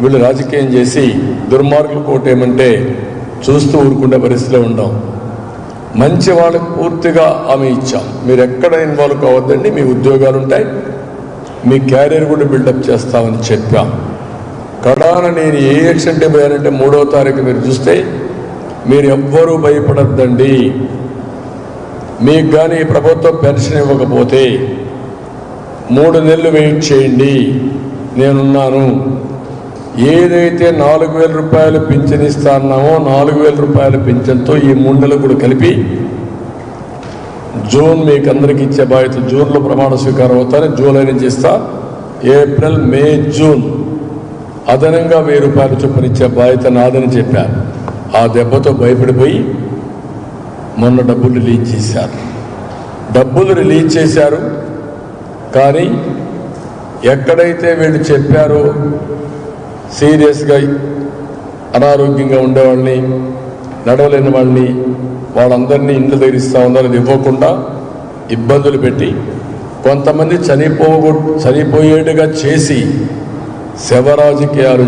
వీళ్ళు రాజకీయం చేసి దుర్మార్గులు కోటేమంటే చూస్తూ ఊరుకునే పరిస్థితిలో ఉండం. మంచి వాళ్ళకి పూర్తిగా ఆమె ఇచ్చాం. మీరు ఎక్కడ ఇన్వాల్వ్ కావద్దండి మీ ఉద్యోగాలు ఉంటాయి మీ క్యారియర్ కూడా బిల్డప్ చేస్తామని చెప్పాం. కడాన నేను ఏ యాక్సిడెంట్ పోయానంటే మూడో తారీఖు మీరు చూస్తే మీరు ఎవ్వరూ భయపడద్దండి. మీకు కానీ ప్రభుత్వం పెన్షన్ ఇవ్వకపోతే మూడు నెలలు వెయిట్ చేయండి. నేనున్నాను. ఏదైతే నాలుగు వేల రూపాయలు పింఛన్ ఇస్తా అన్నామో నాలుగు వేల రూపాయల పింఛన్తో ఈ మూడు కూడా కలిపి జూన్ మీకు అందరికి ఇచ్చే బాధ్యత జూన్లో ప్రమాణ స్వీకారం అవుతాను జూలై నుంచి ఇస్తా. ఏప్రిల్ మే జూన్ అదనంగా వెయ్యి రూపాయలు చొప్పున ఇచ్చే బాధ్యత నాదని చెప్పారు. ఆ దెబ్బతో భయపడిపోయి మొన్న డబ్బులు రిలీజ్ చేశారు. డబ్బులు రిలీజ్ చేశారు. కానీ ఎక్కడైతే వీళ్ళు చెప్పారో సీరియస్గా అనారోగ్యంగా ఉండేవాళ్ళని నడవలేని వాళ్ళని వాళ్ళందరినీ ఇండ్లు దగ్గరిస్తూ ఉన్నారు అది ఇవ్వకుండా ఇబ్బందులు పెట్టి కొంతమంది చనిపోగొ చనిపోయేట్టుగా చేసి శవ రాజకీయాలు